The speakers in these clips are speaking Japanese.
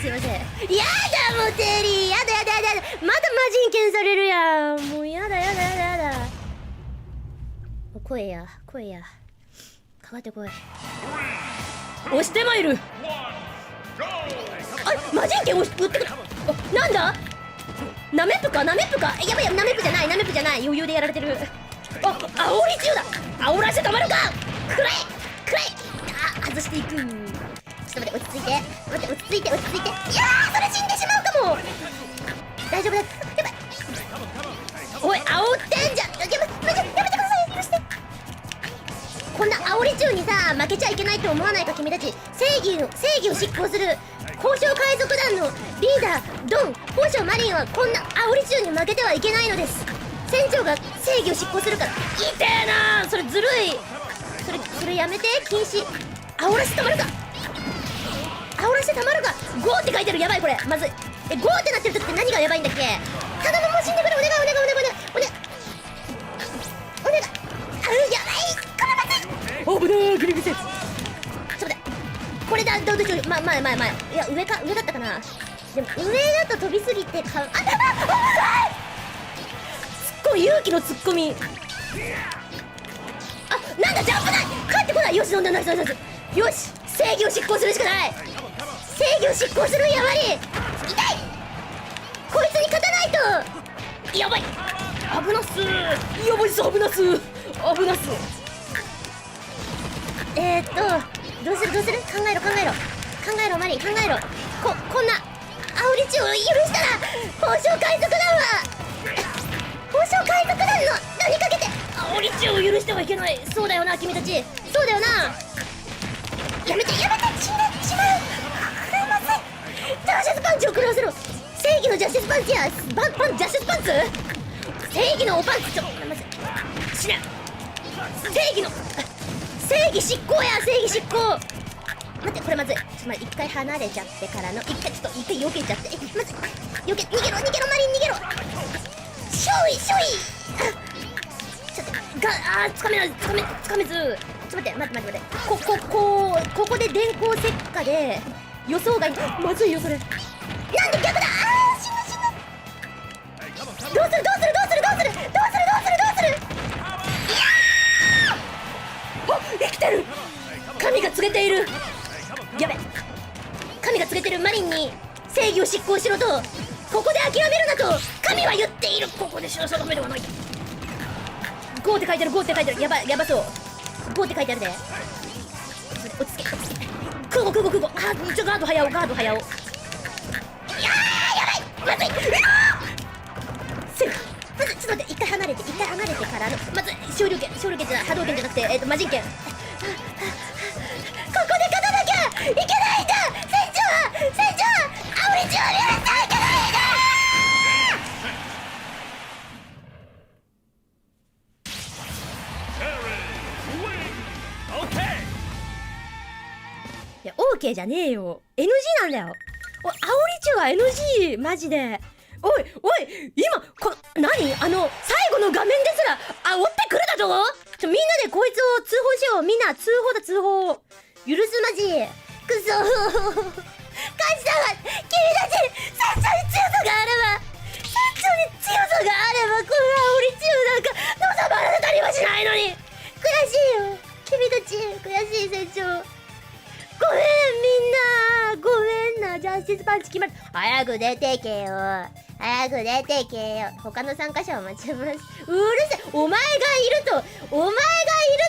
すいません。やだもうテリー。やだやだやだ。やだまた魔人剣されるやん。もうやだやだやだやだ。声や声や。かかってこい。押してまいる。あ魔人剣押し打ってくる。あなんだ？ナメプか？ナメプか？えやばいやナメプじゃないナメプじゃない。余裕でやられてる。あ煽り中だ。煽らせてたまるか！大丈夫だやばいおい煽ってんじゃんやばいやめてください許してこんな煽り中にさ負けちゃいけないと思わないか君たち正義の正義を執行する交渉海賊団のリーダードン本将マリンはこんな煽り中に負けてはいけないのです船長が正義を執行するから痛えなそれずるいそれそれやめて禁止煽らせたまるか煽らせたまるかゴーって書いてるやばいこれ。まずい。えゴーってなってる時って何がやばいんだっけ？頼むもう死んでくれ。お願いお願いお願いお願い。お願いお願いあやばいこれまずい。危ないギリギリちょっと待って。これだどうでしょうまあまあまあまあ。いや上か上だったかな。でも上だと飛びすぎてかああ危ないツッコミ勇気のツッコミ。あなんだジャンプない帰ってこない。よし飲んだナイスナイスよし正義を執行するしかない。正義を執行するやばりやばい。危なっす。やばいっす。危なっす。危なっす。えー、っとどうするどうする？考えろ考えろ。考えろマリ考えろ。ここんな煽り中を許したら宝生海賊団は宝生海賊団の名にかけて。煽り中を許してはいけない。そうだよな君たち。そうだよな。やめてやめて死んでしまう。すいません。ジャスティスパンチを食らわせろ。ジャスティスパンチやパンパンジャスティスパンツ正義のおパンツちょまず死ね正義の正義執行や正義執行待ってこれまずいちょっと待って一回離れちゃってからの一回ちょっと一回避けちゃってえまず避け逃げろ逃げろマリン逃げろしょいしょいあちょっとがあーつかめないつかめつかめずちょっと待って待って待って待ってこここここで電光石火で予想外まずいよそれなんで逆生きてる。神が告げている。やべ。神が告げてるマリンに正義を執行しろとここで諦めるなと神は言っている。ここで死なさダメではない。ゴーって書いてあるゴーって書いてある。やばいやばそう。ゴーって書いてあるで。落ち着け。空母空母空母あーちょガード早おガード早おいやーやばいまずいちょっと待って一回離れて一回離れてからのまず昇竜拳昇竜拳じゃない波動拳。じゃなくてえっ、と魔人剣ここで勝たなきゃいけないんだ船長は船長煽り中に許してはいけないんだいや OK じゃねえよ NG なんだよおい煽り中は NG マジでおいおい今こ何あの最後の画面ですら煽ってくるだと？ちょみんなでこいつを通報しようみんな通報だ通報許すマジくそカジさんは君たち船長に強さがあれば。船長に強さがあればこの煽り中なんかのさばられたりはしないのに悔しいよ君たち悔しい船長ごめんみんなごめんな。ジャスティスパンチ決まる。早く出てけよ。早く出てけよ。他の参加者を待ちます。うるせえ。お前がいるとお前がいる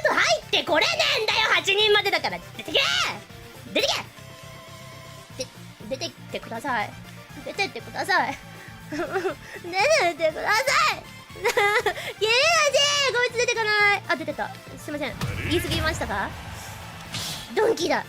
と入ってこれねえんだよ8人までだから。出てけ。出てけ。で出てってください。出てってください。出てってください。君たちこいつ出てかない。あ出てた。すいません。言い過ぎましたか？ドンキーだ。